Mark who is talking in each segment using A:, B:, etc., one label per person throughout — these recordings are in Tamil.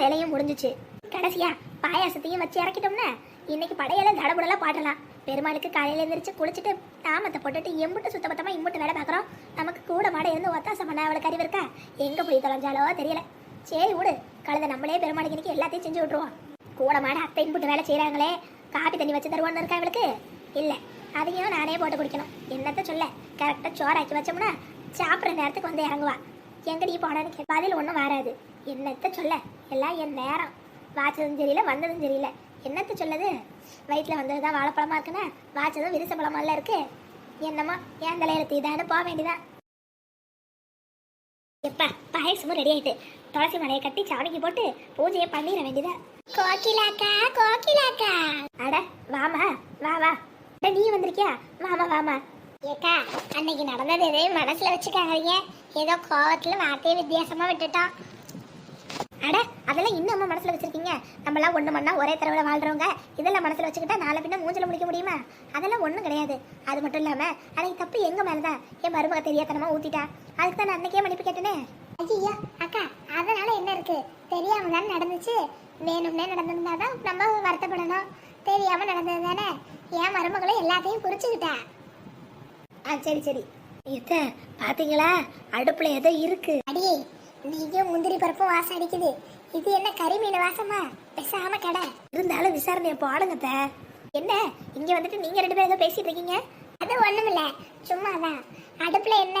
A: வேலையும் முடிஞ்சுச்சு. கடைசியா பாயாசத்தையும் வச்சு இறக்கிட்டோம்னா இன்னைக்கு படையெல்லாம் தடபுடலாம் பாடலாம். பெருமாளுக்கு காலையில எந்திரிச்சு குளிச்சுட்டு தாமத்தை போட்டுட்டு எம்புட்டு சுத்தபத்தமா இம்புட்டு வேலை பார்க்குறோம். நமக்கு கூட மாட இருந்து ஒத்தாசம் பண்ண அவளுக்கு அறிவு இருக்கா? எங்க போய் தொலைஞ்சாலோ தெரியல. சரி விடு. கழுத நம்மளே பெருமாளுக்கு இன்னைக்கு எல்லாத்தையும் செஞ்சு விட்டுருவோம். கூட மாட அத்தை இம்புட்டு வேலை செய்கிறாங்களே காப்பி தண்ணி வச்சு தருவான்னு இருக்கா இவளுக்கு? இல்ல. அதையும் நானே போட்டு குடிக்கணும். என்னத்த சொல்ல? கரெக்டாக சோறாக்கி வச்சோம்னா சாப்பிட்ற நேரத்துக்கு வந்து இறங்குவா. எங்கடி போனேன்னு கே பதில் ஒன்றும் வராது. என்னத்த சொல்ல? எல்லாம் என் நேரம். வாச்சதும் தெரியல வந்ததும் தெரியல என்னத்த சொல்லுது? வயிற்றுல வந்தது தான் வாழைப்பழமா இருக்குன்னா வாச்சதும் விரிச பழமெல்லாம் இருக்கு. என்னமோ ஏன் தலையில தீதான்னு போக வேண்டியதான் எப்பா பாயசமும் ரெடி ஆயிட்டு துளசி மலையை கட்டி சாமிக்கு போட்டு பூஜையை பண்ணிட வேண்டியதா? கோகிலாக்கா கோகிலாக்கா. அட வாமா வா வா. நீ வந்திருக்கியா? வாமா வாமா. ஏக்கா அன்னைக்கு நடந்தது எதையும் மனசுல வச்சுக்காதீங்க. ஏதோ கோவத்துல வார்த்தையை வித்தியாசமா விட்டுட்டான். அட அதெல்லாம் இன்னும் அம்மா மனசுல வச்சிருக்கீங்க. நம்மளாம் ஒண்ணு மண்ணா ஒரே தடவை வாழ்றவங்க இதெல்லாம் மனசுல வச்சுக்கிட்டா நாளை பின்ன மூஞ்சில முடிக்க முடியுமா? அதெல்லாம் ஒண்ணும் கிடையாது. அது மட்டும் இல்லாம அன்னைக்கு தப்பு எங்க மேலதான்? என் மருமக தெரியாதனமா ஊத்திட்டா. அதுக்கு தான் நான் அன்னைக்கே மன்னிப்பு கேட்டேனே. ஐயா அக்கா அதனால என்ன இருக்கு? தெரியாம தானே நடந்துச்சு. வேணும்னே நடந்திருந்தாதான் நம்ம வருத்தப்படணும். தெரியாம நடந்தது தானே? என் மருமகளும் எல்லாத்தையும் புரிச்சுக்கிட்டா. ஆ சரி சரி. இத்த பாத்தீங்களா? அடுப்புல ஏதோ இருக்கு. அடியே நீங்க முந்திரி பருப்பும் வாசம் அடிக்குது. இது என்ன கறிமீன் வாசமா? பேசாம கடை. இருந்தாலும் விசாரணையை போடுங்க. என்ன? இங்க வந்துட்டு நீங்க ரெண்டு பேரும் ஏதோ பேசிட்டு இருக்கீங்க? அது ஒண்ணுமில்ல. சும்மாதான். அடுப்புல என்ன?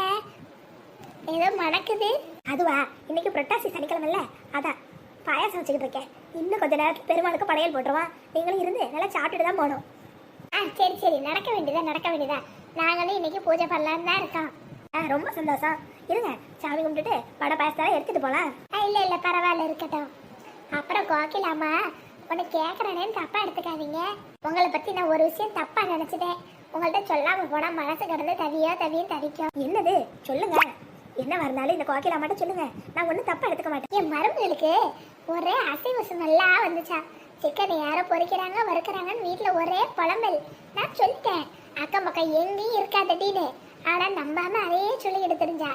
A: ஏதோ மணக்குது. அதுவா? இன்னைக்கு புரட்டாசி சனிக்கிழமைல அதான். பாயாசம் வச்சுக்கிட்டு இருக்கேன். இன்னும் கொஞ்ச நேரத்துல பெருமாளுக்கு படையல் போட்டுருவான். நீங்களும் இருந்து நல்லா சாப்பிட்டுட்டு தான் போகணும். ஆ சரி சரி. நடக்க வேண்டியதா நடக்க வேண்டியதா. நாங்களும் இன்னைக்கு பூஜை பண்ணலான்னு தான் இருக்கோம். ஆ ரொம்ப சந்தோஷம். இருங்க சாமி கும்பிட்டுட்டு வடை பாயசத்தெல்லாம் எடுத்துட்டு போலாம். ஆ இல்லை இல்லை பரவாயில்ல இருக்கட்டும். அப்புறம் கோகிலாமா உன்னை கேட்குறேன்னு தப்பா எடுத்துக்காதீங்க. உங்களை பத்தி நான் ஒரு விஷயம் தப்பா நினைச்சிட்டேன். உங்கள்கிட்ட சொல்லாம போனா மனசு கடந்து தவியோ தவியும் தவிக்கும் என்னது? சொல்லுங்க. என்ன வரனாலும் இந்த கோகிலா மட்டும் சொல்லுங்க. நான் ஒன்றும் தப்பா எடுத்துக்க மாட்டேன். என் மருமகளுக்கு ஒரே அசைவ நல்லா வந்துச்சா. சிக்கன் யாரோ பொரிக்கிறாங்க வறுக்கிறாங்கன்னு வீட்டில் ஒரே புலம்பல். நான் சொல்லிட்டேன். அக்கம் பக்கம் எங்கேயும் இருக்காதடின்னு ஆனால் நம்பாம அதையே சொல்லிக்கிட்டு தெரிஞ்சா.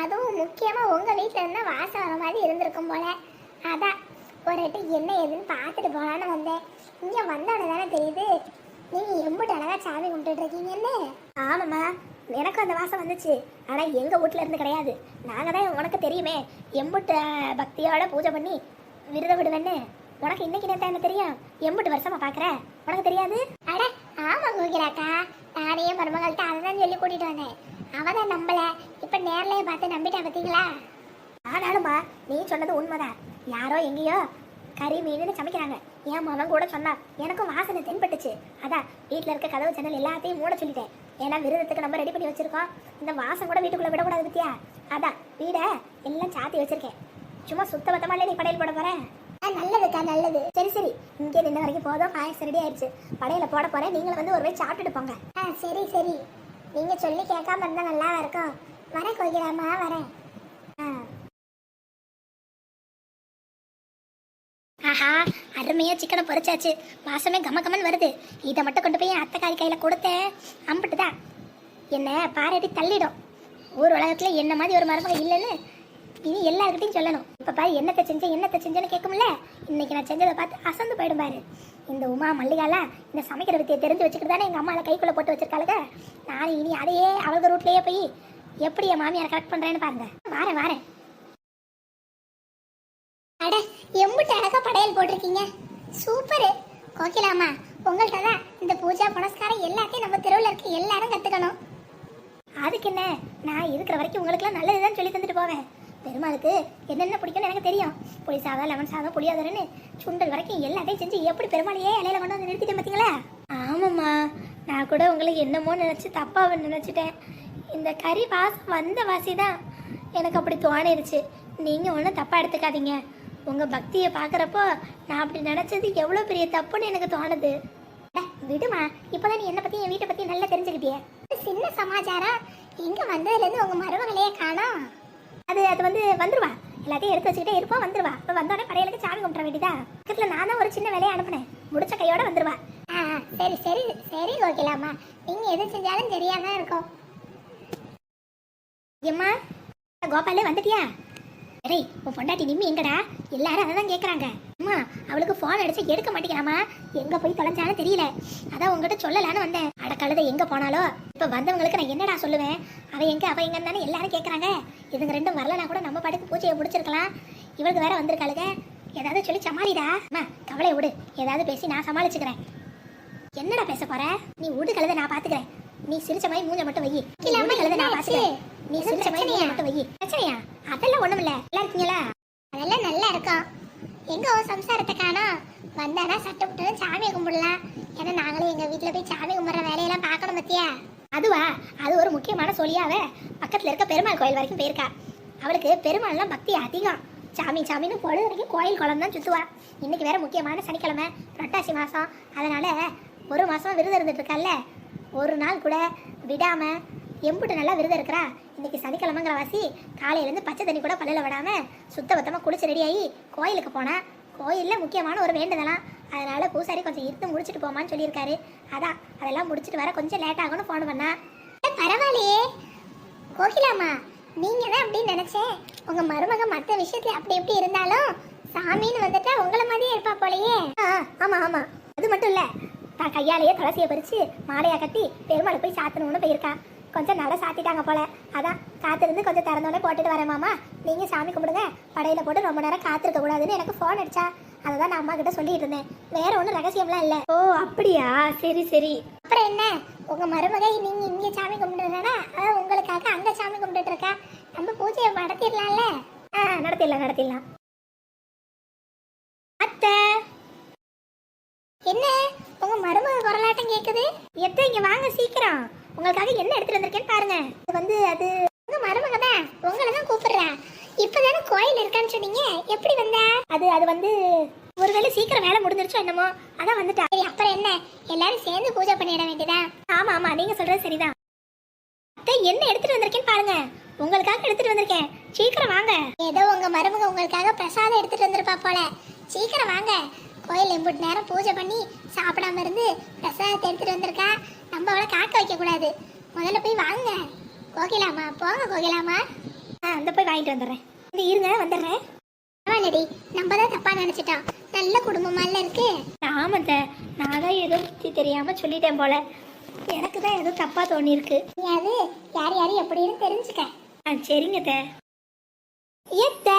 A: அதுவும் முக்கியமாக உங்கள் வீட்டில் இருந்தால் வாசம் வர மாதிரி இருந்திருக்கும் போல. அதான் ஒரு வாட்டி என்ன ஏதுன்னு பார்த்துட்டு போகலான்னு வந்தேன். இங்கே வந்தோடனே தானே தெரியுது. நீங்கள் எம்பிட்டு அழகா சாமி கும்பிட்டுட்டு இருக்கீங்கன்னு ஆமாம்மா எனக்கும் அந்த வாசம் வந்துச்சு. ஆனால் எங்கள் வீட்டில் இருந்து கிடையாது. நாங்கள் தான் உனக்கு தெரியுமே எம்பிட்டு பக்தியோட பூஜை பண்ணி விரதம் விடுவேன்னு. உனக்கு இன்னைக்கு நேரத்தை என்ன தெரியும்? எம்பிட்டு வருஷமா பார்க்குற. உனக்கு தெரியாது? அட ஆமா கோகிலாக்கா நானே மருமகள்கிட்ட அதை தான் சொல்லி கூட்டிட்டு வந்தேன். அவ தான் நம்பல. இப்போ நேர்லயே பார்த்து நம்பிட்டா பார்த்தீங்களா ஆனாலும்மா நீ சொன்னது உண்மைதான். யாரோ எங்கேயோ கறி மீன் சமைக்கிறாங்க. என் மகன் கூட சொன்னான் எனக்கும் வாசனை தென்பட்டுச்சு. அதான் வீட்டில் இருக்க கதவு ஜன்னல் எல்லாத்தையும் மூட சொல்லிட்டேன். ஏன்னா விரதத்துக்கு நம்ம ரெடி பண்ணி வச்சிருக்கோம். இந்த வாசம் கூட வீட்டுக்குள்ள விடக்கூடாது பத்தியா? அதான் வீடை எல்லாம் சாத்தி வச்சிருக்கேன். சும்மா சுத்த இல்லை நீ படையல் போட போறேன் நல்லதுக்கா நல்லது சரி சரி. இங்கே நின்ன வரைக்கும் போதும். பாயசம் ரெடி ஆயிடுச்சு. படையில போட போறேன். நீங்களும் வந்து ஒரு சாப்பிட்டுட்டு போங்க. ஆ சரி சரி. நீங்க சொல்லி கேட்காம இருந்தா நல்லா இருக்கும். வரேன் கோகிலாமா வரேன். ஆ. ஆஹா அருமையாக சிக்கனை பொரிச்சாச்சு. வாசமே கம கமன் வருது. இதை மட்டும் கொண்டு போய் அத்தைக்காரி கையில் கொடுத்தேன். அம்பிட்டு தான் என்ன பாராட்டி தள்ளிடும். ஊர் உலகத்தில் என்ன மாதிரி ஒரு மருமகள் இல்லைன்னு இனி எல்லாருக்கிட்டையும் சொல்லணும். இப்போ பாரு என்னத்தை செஞ்சேன் என்னத்தை செஞ்சேன்னு கேட்கும்ல? இன்னைக்கு நான் செஞ்சதை பார்த்து அசந்து போயிடும் பாரு. இந்த உமா மல்லிகாலா இந்த சமைக்கிற வித்தியை தெரிஞ்சு வச்சுக்கிட்டு தானே எங்க அம்மாவை கைக்குள்ளே போட்டு வச்சிருக்காளுங்க நான் இனி அதையே அவளுக்கு ரூட்லேயே போய் எப்படி என் மாமியார் கரெக்ட் பண்ணுறேன்னு பாருங்க. வாரேன் வாரேன். அட எம்புட்டு அழகா படையல் போட்டிருக்கீங்க. சூப்பர். கோகிலாமா உங்கள்கிட்ட தான் இந்த பூஜா புனஸ்காரம் எல்லாத்தையும் நம்ம தெருவில் இருக்க எல்லாரும் கற்றுக்கணும் அதுக்கு என்ன? நான் இருக்கிற வரைக்கும் உங்களுக்குலாம் நல்லதுதான் சொல்லி தந்துட்டு போவேன். பெருமாளுக்கு என்னென்ன பிடிக்கும்னு எனக்கு தெரியும். புளி சாதம் லெமன் சாதம் புளியாதரன்னு சுண்டல் வரைக்கும் எல்லாத்தையும் செஞ்சு எப்படி பெருமாளையே இலையில கொண்டு வந்து நிறுத்திட்டேன் பார்த்தீங்களா ஆமாம்மா. நான் கூட உங்களுக்கு என்னமோ நினச்சி தப்பாக நினச்சிட்டேன். இந்த கறி வாசம் வந்த வாசி தான் எனக்கு அப்படி தோணிருச்சு. நீங்கள் ஒன்றும் தப்பாக எடுத்துக்காதீங்க. உங்கள் பக்தியை பார்க்குறப்போ நான் அப்படி நினச்சது எவ்வளோ பெரிய தப்புன்னு எனக்கு தோணுது. விடுமா. இப்போதான் நீ என்னை பற்றி என் வீட்டை பற்றி நல்லா தெரிஞ்சுக்கிட்டியே. சின்ன சமாச்சாரம். இங்கே வந்ததுலேருந்து உங்கள் மருமகளையே காணா அது அது வந்து வந்துருவா. எல்லாத்தையும் எடுத்து வச்சுக்கிட்டே இருப்போம் வந்துருவா. இப்போ வந்தோடனே படையலுக்கு சாமி கும்பிட வேண்டியதா? பக்கத்தில் நான் தான் ஒரு சின்ன வேலையை அனுப்புனேன். முடிச்ச கையோட வந்துருவா. ஆ சரி சரி சரி கோகிலாமா நீங்கள் எது செஞ்சாலும் தெரியாம இருக்கும். எம்மா கோபாலே வந்துட்டியா? டேய் உன் பொண்டாட்டி நிம்மி எங்கடா? எல்லாரும் அதை தான் கேட்குறாங்க அம்மா அவளுக்கு ஃபோன் அடிச்சு எடுக்க மாட்டேங்கிறாமா எங்க போய் தொலைஞ்சாலும் தெரியல. அதான் உங்ககிட்ட சொல்லலான்னு வந்தேன். அட கழுதை எங்க போனாலோ? இப்ப வந்தவங்களுக்கு நான் என்னடா சொல்லுவேன்? அவ எங்க அவ எங்கன்னு தானே எல்லாரும் கேட்குறாங்க இதுங்க ரெண்டும் வரலனா கூட நம்ம பாட்டுக்கு பூஜையை முடிச்சிருக்கலாம். இவளுக்கு வேற வந்திருக்காளுங்க ஏதாவது சொல்லி சமாளிடா. அம்மா கவலை விடு. ஏதாவது பேசி நான் சமாளிச்சுக்கிறேன். என்னடா பேச போற? நீ விடு கழுதை நான் பாத்துக்கிறேன். நீ சிரிச்ச மாதிரி மூஞ்ச மட்டும் வை. இல்லாம கழுதை நான் பாத்துக்கிறேன். நீ சிரிச்ச மாதிரி மூஞ்ச மட்டும் வை. பிரச்சனையா? அதெல்லாம் ஒண்ணும் இல்ல நல்லா இருக்கீங்களா? அதெல்லாம் நல்லா இருக்கும். எங்க உன் சம்சாரத்தை காணோம் வந்தானா சட்டை போட்டு சாமி கும்பிடலாம் ஏன்னா நாங்களும் எங்க வீட்டுல போய் சாமி கும்பிடுற வேலையெல்லாம் பார்க்கணும் பத்தியா? அதுவா? அது ஒரு முக்கியமான சொல்லியாவே பக்கத்துல இருக்க பெருமாள் கோயில் வரைக்கும் போயிருக்கா. அவளுக்கு பெருமாள்லாம் பக்தி அதிகம். சாமி சாமின்னு பொழுது வரைக்கும் கோயில் குளம் தான் சுத்துவா. இன்னைக்கு வேற முக்கியமான சனிக்கிழமை புரட்டாசி மாசம். அதனால ஒரு மாசம் விருது இருந்துட்டு இருக்கால ஒரு நாள் கூட விடாம எம்புட்டு நல்லா விருது இருக்கிறா. இன்னைக்கு சனிக்கிழமைங்கிற வாசி காலையிலேருந்து பச்சை தண்ணி கூட பல்லில் விடாம சுத்த பத்தமாக குளிச்சு ரெடியாகி கோயிலுக்கு போனேன் கோயிலில் முக்கியமான ஒரு வேண்டுதலாம். அதனால் பூசாரி கொஞ்சம் இருந்து முடிச்சுட்டு போமான்னு சொல்லியிருக்காரு. அதான் அதெல்லாம் முடிச்சுட்டு வர கொஞ்சம் லேட் ஆகும்னு ஃபோன் பண்ணா. பரவாயில்லையே. கோகிலாமா நீங்கள் தான் அப்படின்னு நினச்சேன். உங்கள் மருமக மற்ற விஷயத்துல அப்படி எப்படி இருந்தாலும் சாமின்னு வந்துட்டா உங்களை மாதிரியே இருப்பா போலயே. ஆமாம் ஆமாம் அது மட்டும் இல்லை. தான் கையாலேயே துளசியை பறித்து மாலையை கட்டி பெருமாளை போய் சாத்தணும்னு போயிருக்கா. கொஞ்சம் நட சாத்திட்டாங்க போல. அதான் காத்திருந்து கொஞ்சம் திறந்தோடனே போட்டுட்டு வரேன் மாமா. நீங்க சாமி கும்பிடுங்க. படையில போட்டு ரொம்ப நேரம் காத்திருக்க கூடாதுன்னு எனக்கு ஃபோன் அடிச்சா. அதை தான் நான் அம்மா கிட்ட சொல்லிட்டு இருந்தேன். வேற ஒன்றும் ரகசியம்லாம் இல்லை.
B: ஓ அப்படியா? சரி சரி.
A: அப்புறம் என்ன? உங்க மருமகை நீங்க இங்க சாமி கும்பிடுறா அதான் உங்களுக்காக அங்க சாமி கும்பிட்டுட்டு இருக்கா? நம்ம பூஜையை நடத்திடலாம்ல. ஆ நடத்திடலாம் நடத்திடலாம். அத்தை! என்ன? உங்க மருமக குரலாட்டம் கேக்குது. எத்த இங்க வாங்க சீக்கிரம். உங்களுக்காக என்ன எடுத்துட்டு வந்திருக்கேன்னு பாருங்க. இது வந்து அது உங்க மருமக தான். உங்களை தான் கூப்பிடுறேன் இப்பதானே கோயில் இருக்கான்னு சொன்னீங்க. எப்படி வந்த? அது அது வந்து ஒருவேளை சீக்கிரம் வேலை முடிஞ்சிருச்சோ என்னமோ. அதான் வந்துட்டா. சரி அப்புறம் என்ன? எல்லாரும் சேர்ந்து பூஜை பண்ணிட வேண்டியதா ஆமா ஆமா நீங்க சொல்றது சரிதான். அத்தை என்ன எடுத்துட்டு வந்திருக்கேன்னு பாருங்க. உங்களுக்காக எடுத்துட்டு வந்திருக்கேன். சீக்கிரம் வாங்க. ஏதோ உங்க மருமக உங்களுக்காக பிரசாதம் எடுத்துட்டு வந்திருப்பா போல. சீக்கிரம் வாங்க. கோயில் எம்புட்டு நேரம் பூஜை பண்ணி சாப்பிடாம இருந்து பிரசாதத்தை எடுத்துட்டு வந்திருக்கா? நம்ம அவளை காக்க வைக்க கூடாது முதல்ல போய் வாங்க. கோகிலாமா போங்க கோகிலாமா ஆ அந்த போய் வாங்கிட்டு வந்துடுறேன். இந்த இருங்க வந்துடுறேன். பரவாயில்லடி நம்ம தான் தப்பா நினைச்சிட்டோம். நல்ல குடும்பமால இருக்கு?
B: ஆமாத்த நான் தான் ஏதோ புத்தி தெரியாம சொல்லிட்டேன் போல. எனக்கு தான் ஏதோ தப்பா தோணியிருக்கு.
A: நீ அது யார் யார் எப்படின்னு தெரிஞ்சுக்க.
B: ஆ சரிங்க அத்தை.
A: எத்த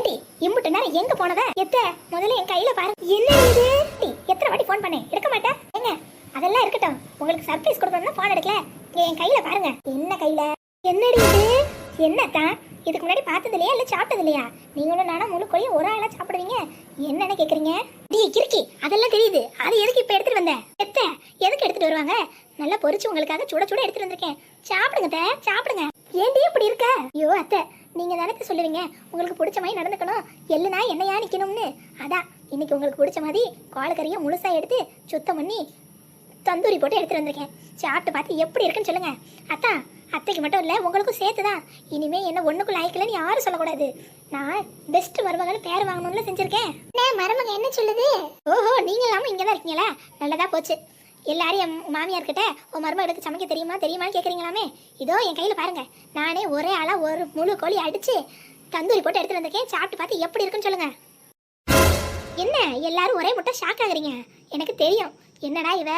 A: ஏண்டி இம்புட்டு நேரம் எங்க போனத? எத்த முதல்ல என் கையில பாரு. என்ன இது? எத்தனை வாட்டி ஃபோன் பண்ணேன்? எடுக்க மாட்டேன். ஏங்க அதெல்லாம் இருக்கட்டும். உங்களுக்கு சர்ப்ரைஸ் கொடுக்கணும்னா ஃபோன் எடுக்கல. என் கையில பாருங்க. என்ன கையில? என்னடி இது? என்னத்தான் இதுக்கு முன்னாடி பார்த்தது இல்லையா இல்ல சாப்பிட்டது இல்லையா நீங்களும் நானும் முழு கோழி ஒரு ஆளா சாப்பிடுவீங்க? என்னன்னு கேக்குறீங்க? டீ கிறுக்கி அதெல்லாம் தெரியுது. அது எதுக்கு இப்ப எடுத்துட்டு வந்த? எத்த எதுக்கு எடுத்துட்டு வருவாங்க? நல்லா பொரிச்சு உங்களுக்காக சுட சுட எடுத்துட்டு வந்திருக்கேன். சாப்பிடுங்க சாப்பிடுங்க. ஏன்டி இப்படி இருக்க? ஐயோ அத்தை நீங்க தானே சொல்லுவீங்க உங்களுக்கு பிடிச்ச மாதிரி நடந்துக்கணும் எள்ளுனா என்னையா நிக்கணும்னு. அதான் இன்னைக்கு உங்களுக்கு பிடிச்ச மாதிரி கால் கறியை முழுசா எடுத்து சுத்தம் பண்ணி தந்தூரி போட்டு எடுத்துட்டு வந்திருக்கேன். சாப்பிட்டு பார்த்து எப்படி இருக்குன்னு சொல்லுங்க. அத்தான் அத்தைக்கு மட்டும் இல்லை உங்களுக்கும் சேர்த்து தான். இனிமே என்ன ஒண்ணுக்குள்ள ஆயிக்கலன்னு யாரும் சொல்லக்கூடாது. நான் பெஸ்ட் மருமகன் பேர் வாங்கணும்னு செஞ்சிருக்கேன். மருமகன் என்ன சொல்லுது? ஓஹோ நீங்க இல்லாம இங்க தான் இருக்கீங்களா? நல்லதா போச்சு. எல்லாரும் என் மாமியார் கிட்ட உன் மருமகளுக்கு சமைக்க தெரியுமா? தெரியுமான்னு கேட்குறீங்களாமே இதோ என் கையில் பாருங்க. நானே ஒரே ஆளா ஒரு முழு கோழி அடிச்சு தந்தூரி போட்டு எடுத்துகிட்டு வந்திருக்கேன். சாப்பிட்டு பார்த்து எப்படி இருக்குன்னு சொல்லுங்க. என்ன? எல்லாரும் ஒரே முட்டை ஷாக் ஆகுறீங்க. எனக்கு தெரியும். என்னடா இவ?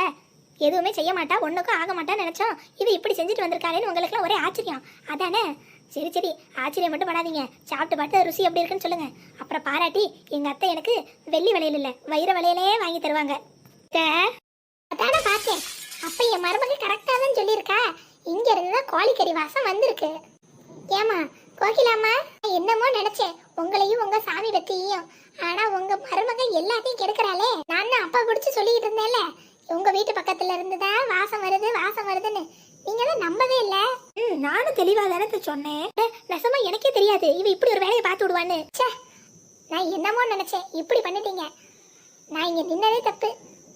A: எதுவுமே செய்ய மாட்டா ஒன்றுக்கும் ஆக மாட்டான்னு நினைச்சோம். இவ இப்படி செஞ்சுட்டு வந்திருக்காளேன்னு உங்களுக்குலாம் ஒரே ஆச்சரியம். அதானே? சரி சரி. ஆச்சரியம் மட்டும் படாதீங்க சாப்பிட்டு பார்த்து ருசி எப்படி இருக்குன்னு சொல்லுங்க. அப்புறம் பாராட்டி எங்க அத்தை எனக்கு வெள்ளி வளையல் இல்லை வைர வளையலே வாங்கி தருவாங்க. அத்தை, அதானே பார்த்தேன். அப்ப என் மருமக கரெக்டா தான் சொல்லியிருக்கா. இங்க இருந்து தான் கோழிக்கறி வாசம் வந்திருக்கு. ஏமா கோகிலாமா என்னமோ நினைச்சேன். உங்களையும் உங்க சாமி பத்தியும். ஆனா உங்க மருமக எல்லாத்தையும் கெடுக்கறாளே. நான் தான் அப்பா பிடிச்சு சொல்லிட்டு இருந்தேன்ல. உங்க வீட்டு பக்கத்துல இருந்துதான் வாசம் வருது வாசம் வருதுன்னு. நீங்க தான் நம்பவே இல்ல.
B: ம் நானும் தெளிவா தானே சொன்னேன்.
A: நெசமா எனக்கே தெரியாது. இவ இப்படி ஒரு வேலையை பார்த்து விடுவான்னு. நான் என்னமோ நினைச்சேன். இப்படி பண்ணிட்டீங்க. நான் இங்க நின்னதே தப்பு.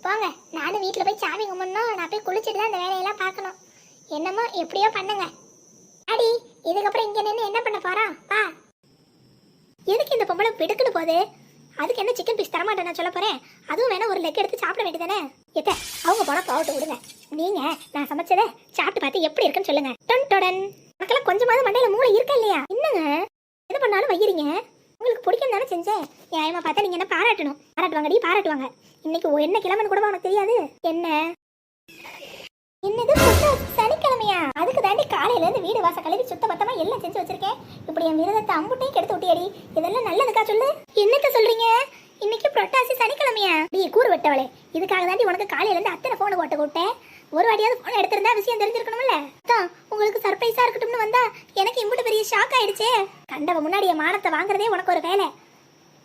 A: போங்க நானும் வீட்டில் போய் சாமி கும்பிடணும். நான் போய் குளிச்சுட்டு தான் அந்த வேலையெல்லாம் பார்க்கணும். என்னமோ எப்படியோ பண்ணுங்க. அடி இதுக்கப்புறம் இங்கே நின்று என்ன பண்ண போகிறான் வா. எதுக்கு இந்த பொம்பளை பிடுக்குன்னு போகுது அதுக்கு என்ன சிக்கன் பீஸ் தரமாட்டேன் நான் சொல்ல போகிறேன் அதுவும் வேணா ஒரு லெக் எடுத்து சாப்பிட வேண்டியதானே எத்த அவங்க போனால் போகட்டும் விடுங்க. நீங்கள் நான் சமைச்சதை சாப்பிட்டு பார்த்து எப்படி இருக்குன்னு சொல்லுங்க. டொன் டொடன் மக்களாக கொஞ்சமாவது மண்டையில் மூளை இருக்கா இல்லையா? என்னங்க? எது பண்ணாலும் வைக்கிறீங்க உங்களுக்கு பிடிக்கும் தானே செஞ்சேன்? நியாயமா பார்த்தா நீங்க என்ன பாராட்டணும். பாராட்டுவாங்கடி பாராட்டுவாங்க. இன்னைக்கு என்ன கிழமைன்னு கூட உனக்கு தெரியாது. என்ன? என்னது சனிக்கிழமையா? அதுக்கு தாண்டி காலையில இருந்து வீடு வாச கழுவி சுத்த பத்தமா எல்லாம் செஞ்சு வச்சிருக்கேன். இப்படி என் விரதத்தை அம்புட்டையும் கெடுத்து விட்டியடி. இதெல்லாம் நல்லதுக்கா சொல்லு. என்னத்த சொல்றீங்க? இன்னைக்கு புரட்டாசி சனிக்கிழமையா? நீ கூறு வெட்டவளே. இதுக்காக தாண்டி உனக்கு காலையில இருந்து அத்தனை போன போட்டு கூட்டேன் ஒரு வாட்டியாவது ஃபோன் எடுத்திருந்தா விஷயம் தெரிஞ்சிருக்கணும்ல? அதான் உங்களுக்கு சர்ப்ரைஸா இருக்கட்டும்னு வந்தா எனக்கு இம்புட்டு பெரிய ஷாக் ஆயிடுச்சே. கண்டவ முன்னாடி என் மானத்தை வாங்குறதே உனக்கு ஒரு வேலை.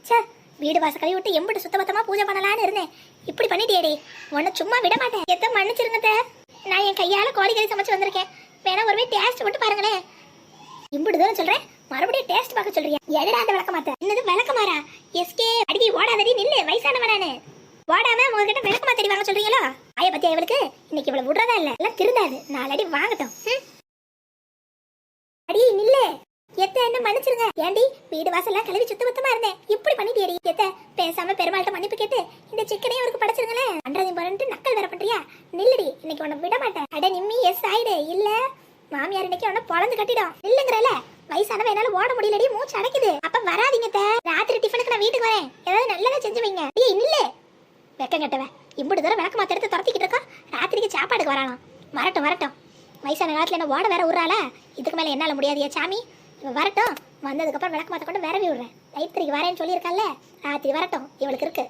A: சே வீடு வாச கழுவி விட்டு எம்பிட்டு சுத்தபத்தமா பூஜை பண்ணலான்னு இருந்தேன். இப்படி பண்ணிட்டேடி உன்னை சும்மா விட மாட்டேன். எத்த மன்னிச்சிருங்க நான் என் கையால கோழிக்கறி சமைச்சு வந்திருக்கேன். வேணா ஒரு டேஸ்ட் மட்டும் பாருங்களேன். இம்பிட்டு தூரம் சொல்றேன்? மறுபடியும் டேஸ்ட் பார்க்க சொல்றியா? எடடா அந்த விளக்க மாத்த என்னது விளக்க மாறா எஸ்கே அடிக்கி ஓடாதடி நில்லு வயசானவனானு ஓடாம உங்ககிட்ட விளக்கமா மாத்தடி வாங்க சொல்றீங்களா? ஆய பத்தி இவளுக்கு இன்னைக்கு இவ்வளவு விடுறதா இல்ல? எல்லாம் திருந்தாது நாலடி வாங்கட்டும். அடி நில்லு. எத்த என்ன மன்னிச்சிருங்க? ஏண்டி வீடு வாசல்லாம் கழுவி சுத்த பத்தமா இருந்தேன் இப்படி பண்ணிட்டியடி. எத்த பேசாம பெருமாள்கிட்ட மன்னிப்பு கேட்டு இந்த சிக்கனையும் அவருக்கு படைச்சிருங்களேன். அன்றதையும் பரன்ட்டு நக்கல் வேற பண்றியா? நில்லுடி. இன்னைக்கு உன்னை விட மாட்டேன். அட நிம்மி எஸ் ஆயிடு. இல்ல. மாமியார் இன்னைக்கு உன்னை பொழந்து கட்டிடும். இல்லங்கிறல வயசானவ என்னால ஓட முடியலடி. மூச்சு அடைக்குது. அப்ப வராதீங்க அத்தை. ராத்திரி டிஃபனுக்கு நான் வீட்டுக்கு வரேன். ஏதாவது நல்லதா செஞ்சு வைங்க. ஏய் நில்லே. வெக்கம் கட்டவ இம்புட்டு தூரம் விளக்கு மாத்த எடுத்து துரத்திக்கிட்டு இருக்கா? ராத்திரிக்கு சாப்பாடுக்கு வரானாம் வரட்டும் வரட்டும். வயசான காலத்துல என்ன ஓட வேற விட்றாள இதுக்கு மேலே என்னால் முடியாதியா சாமி? இவன் வரட்டும். வந்ததுக்கப்புறம் விளக்கு மாத்த கொண்டு விரவி விடுறேன். ரைத்திரிக்கு வரேன்னு சொல்லியிருக்கல்ல ராத்திரி வரட்டும். இவளுக்கு இருக்கு.